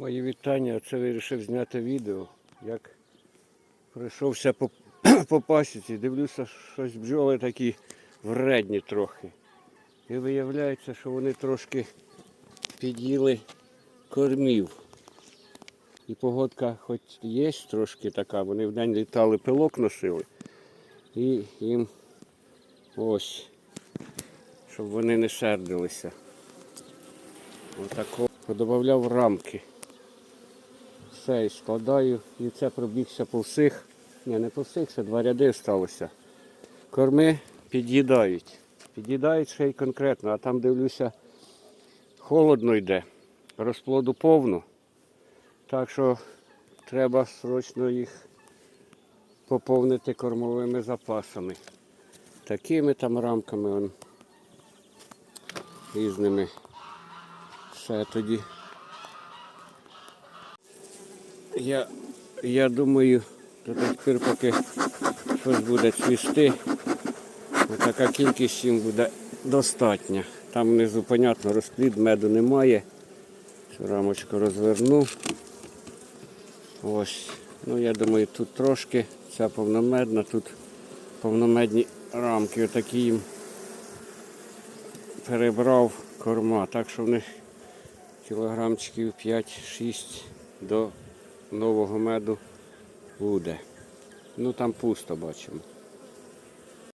Мої вітання. Це вирішив зняти відео. Як пройшовся по, по пасіці, дивлюся, щось бджоли такі вредні трохи. І виявляється, що вони трошки під'їли кормів. І погодка хоч є трошки така, вони вдень літали, пилок носили. І їм ось, щоб вони не сердилися. Отако подобавляв рамки. Все, і складаю. І це пробігся по всіх. Ні, не по всіх, ще два ряди сталося. Корми під'їдають. Під'їдають ще й конкретно, а там дивлюся, холодно йде. Розплоду повно. Так що треба срочно їх поповнити кормовими запасами. Такими там рамками он, різними. Все тоді. Я, я думаю, до тих поки щось буде цвісти, така кількість їм буде достатня. Там внизу, понятно, розплід, меду немає. Цю рамочку розверну. Ось. Ну, я думаю, тут трошки, ця повномедна, тут повномедні рамки. Отакі їм перебрав корма. Так що в них кілограмчиків 5-6 до нового меду буде. Ну там пусто бачимо.